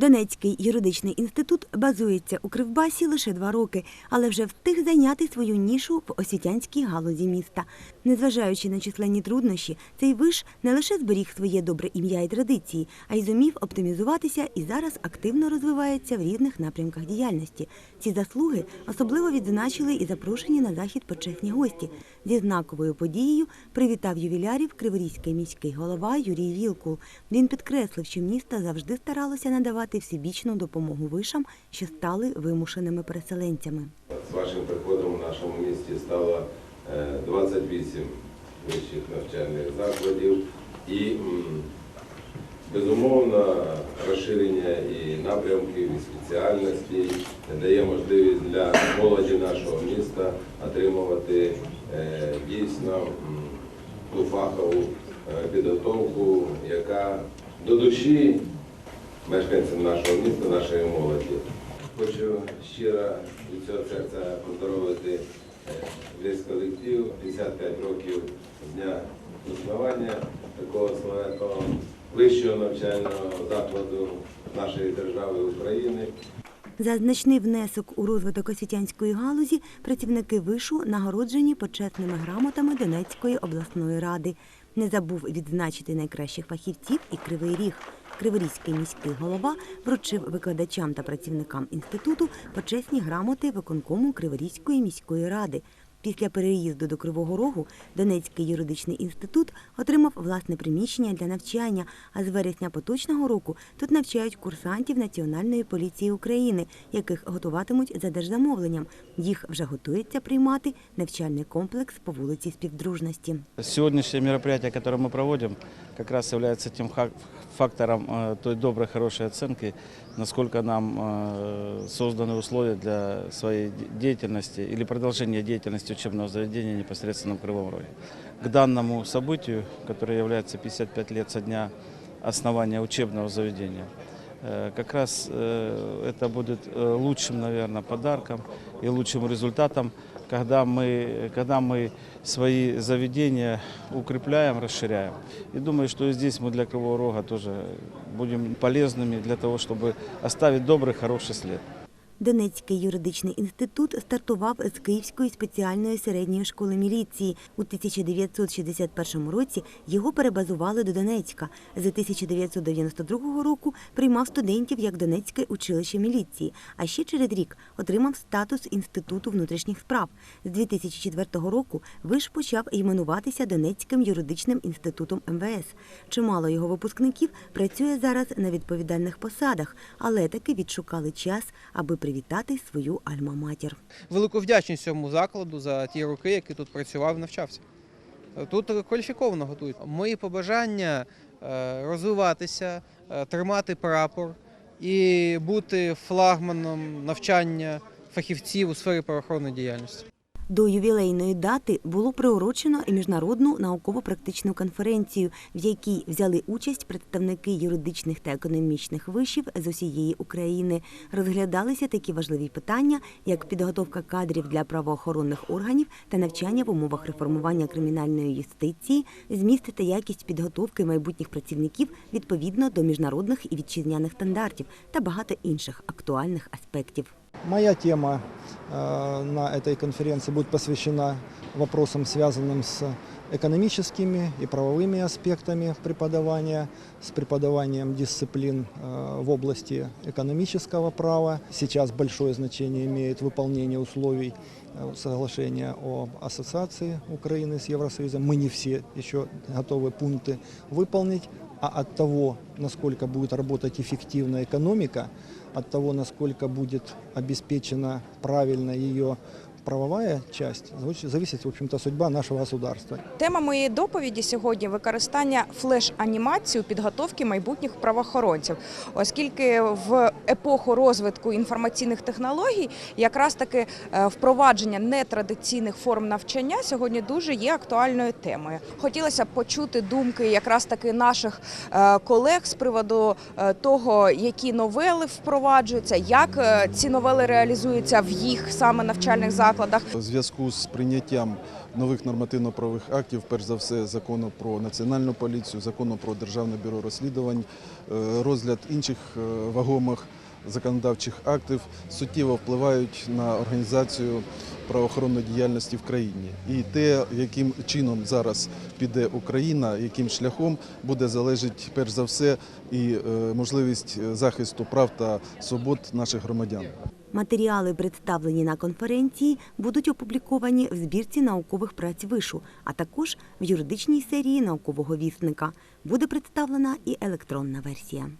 Донецький юридичний інститут базується у Кривбасі лише два роки, але вже встиг зайняти свою нішу в освітянській галузі міста. Незважаючи на численні труднощі, цей виш не лише зберіг своє добре ім'я і традиції, а й зумів оптимізуватися і зараз активно розвивається в різних напрямках діяльності. Ці заслуги особливо відзначили і запрошені на захід почесні гості. Зі знаковою подією привітав ювілярів криворізький міський голова Юрій Вілкул. Він підкреслив, що місто завжди старалося надавати всебічну допомогу вишам, що стали вимушеними переселенцями. З вашим приходом в нашому місті стало е, 28 вищих навчальних закладів і безумовно розширення і напрямків, і спеціальностей дає можливість для молоді нашого міста отримувати е, дійсно ту фахову е, підготовку, яка до душі мешканцям нашого міста, нашої молоді. Хочу щиро від цього серця поздоровити весь колектив 55 років дня заснування такого славетного вищого навчального закладу нашої держави України. За значний внесок у розвиток освітянської галузі працівники вишу нагороджені почесними грамотами Донецької обласної ради. Не забув відзначити найкращих фахівців і Кривий Ріг. Криворізький міський голова вручив викладачам та працівникам інституту почесні грамоти виконкому Криворізької міської ради. Після переїзду до Кривого Рогу Донецький юридичний інститут отримав власне приміщення для навчання, а з вересня поточного року тут навчають курсантів Національної поліції України, яких готуватимуть за держзамовленням. Їх вже готується приймати навчальний комплекс по вулиці Співдружності. Сегодняшнее мероприятие, которое мы проводим, как раз является тем ха- фактором э, той доброй, хорошей оценки, насколько нам э, созданы условия для своей де- деятельности или продолжения деятельности учебного заведения непосредственно в Кривом Роге. К данному событию, которое является 55 лет со дня основания учебного заведения, э, как раз э, это будет э, лучшим, наверное, подарком и лучшим результатом, когда мы, когда мы свои заведения укрепляем, расширяем. И думаю, что здесь мы для Кривого Рога тоже будем полезными для того, чтобы оставить добрый, хороший след. Донецький юридичний інститут стартував з Київської спеціальної середньої школи міліції. У 1961 році його перебазували до Донецька. З 1992 року приймав студентів як Донецьке училище міліції, а ще через рік отримав статус Інституту внутрішніх справ. З 2004 року виш почав іменуватися Донецьким юридичним інститутом МВС. Чимало його випускників працює зараз на відповідальних посадах, але таки відшукали час, аби привітати свою альма-матір. велику вдячність цьому закладу за ті роки, які тут працював навчався. Тут кваліфіковано готують. Мої побажання е, розвиватися, е, тримати прапор і бути флагманом навчання фахівців у сфері правоохоронної діяльності. До ювілейної дати було приурочено і міжнародну науково-практичну конференцію, в якій взяли участь представники юридичних та економічних вишів з усієї України. Розглядалися такі важливі питання, як підготовка кадрів для правоохоронних органів та навчання в умовах реформування кримінальної юстиції, зміст та якість підготовки майбутніх працівників відповідно до міжнародних і вітчизняних стандартів та багато інших актуальних аспектів. Моя тема э, на этой конференции будет посвящена вопросам, связанным с экономическими и правовыми аспектами преподавания, с преподаванием дисциплин э, в области экономического права. Сейчас большое значение имеет выполнение условий э, соглашения о ассоциации Украины с Евросоюзом. Мы не все еще готовы пункты выполнить, а от того, насколько будет работать эффективно экономика, от того, насколько будет обеспечена правильно ее правовая часть, зависит, в общем-то, судьба нашего государства. Тема моєї доповіді сьогодні використання флеш-анімації у підготовки майбутніх правоохоронців, оскільки в епоху розвитку інформаційних технологій якраз таки е, впровадження нетрадиційних форм навчання сьогодні дуже є актуальною темою. Хотілося б почути думки якраз таки наших е, колег з приводу е, того, які новели впроваджуються, як ці новели реалізуються в їх саме навчальних закладах. Закладах. У зв'язку з прийняттям нових нормативно-правових актів, перш за все, закону про національну поліцію, закону про державне бюро розслідувань, е, розгляд інших е, вагомих законодавчих актів суттєво впливають на організацію правоохоронної діяльності в країні. І те, яким чином зараз піде Україна, яким шляхом буде залежить перш за все і е, можливість захисту прав та свобод наших громадян. Матеріали, представлені на конференції, будуть опубліковані в збірці наукових праць вишу, а також в юридичній серії наукового вісника. Буде представлена і електронна версія.